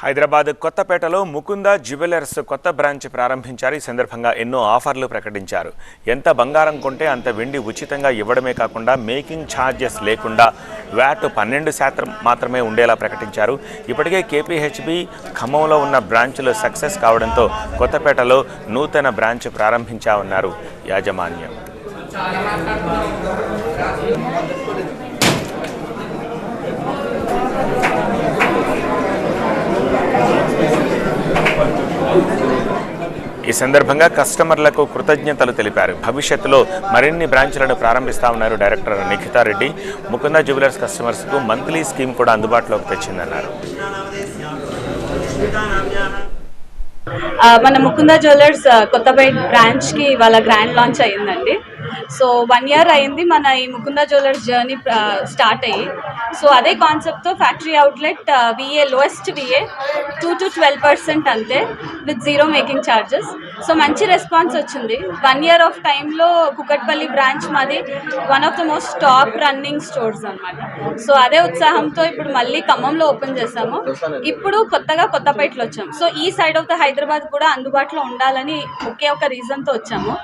హైదరాబాద్ కొత్తపేటలో ముకుంద జ్యువెలర్స్ కొత్త బ్రాంచ్ ప్రారంభించారు. ఈ సందర్భంగా ఎన్నో ఆఫర్లు ప్రకటించారు. ఎంత బంగారం కొంటే అంత వెండి ఉచితంగా ఇవ్వడమే కాకుండా మేకింగ్ ఛార్జెస్ లేకుండా వ్యాట్ పన్నెండు శాతం మాత్రమే ఉండేలా ప్రకటించారు. ఇప్పటికే కేపీహెచ్బి ఖమ్మంలో ఉన్న బ్రాంచ్లు సక్సెస్ కావడంతో కొత్తపేటలో నూతన బ్రాంచ్ ప్రారంభించామన్నారు యాజమాన్యం. ఈ సందర్భంగా కస్టమర్లకు కృతజ్ఞతలు తెలిపారు. భవిష్యత్తులో మరిన్ని బ్రాంచ్లను ప్రారంభిస్తా ఉన్నారు డైరెక్టర్ నిఖితారెడ్డి. ముకుంద జ్యువెలర్స్ కస్టమర్స్కు మంత్లీ స్కీమ్ కూడా అందుబాటులోకి తెచ్చిందన్నారు. మన ముకుంద జ్యువెలర్స్ కొత్తపేట బ్రాంచ్కి వాళ్ళ గ్రాండ్ లాంచ్ అయ్యిందండి. సో వన్ ఇయర్ అయింది మన ఈ ముకుంద జ్యువెలర్స్ జర్నీ స్టార్ట్ అయ్యి. సో అదే కాన్సెప్ట్తో factory outlet VA lowest VA two to twelve percent అంతే. With zero making charges so మంచి రెస్పాన్స్ వచ్చింది. వన్ ఇయర్ ఆఫ్ టైంలో కుకట్పల్లి బ్రాంచ్ మాది one of the most top running stores అన్నమాట. సో అదే ఉత్సాహంతో ఇప్పుడు మళ్ళీ ఖమ్మంలో ఓపెన్ చేసాము ఇప్పుడు కొత్తగా కొత్తపేటలో వచ్చాము. సో ఈ సైడ్ ఆఫ్ ద హైదరాబాద్ కూడా అందుబాటులో ఉండాలని ఒకే ఒక రీజన్తో వచ్చాము.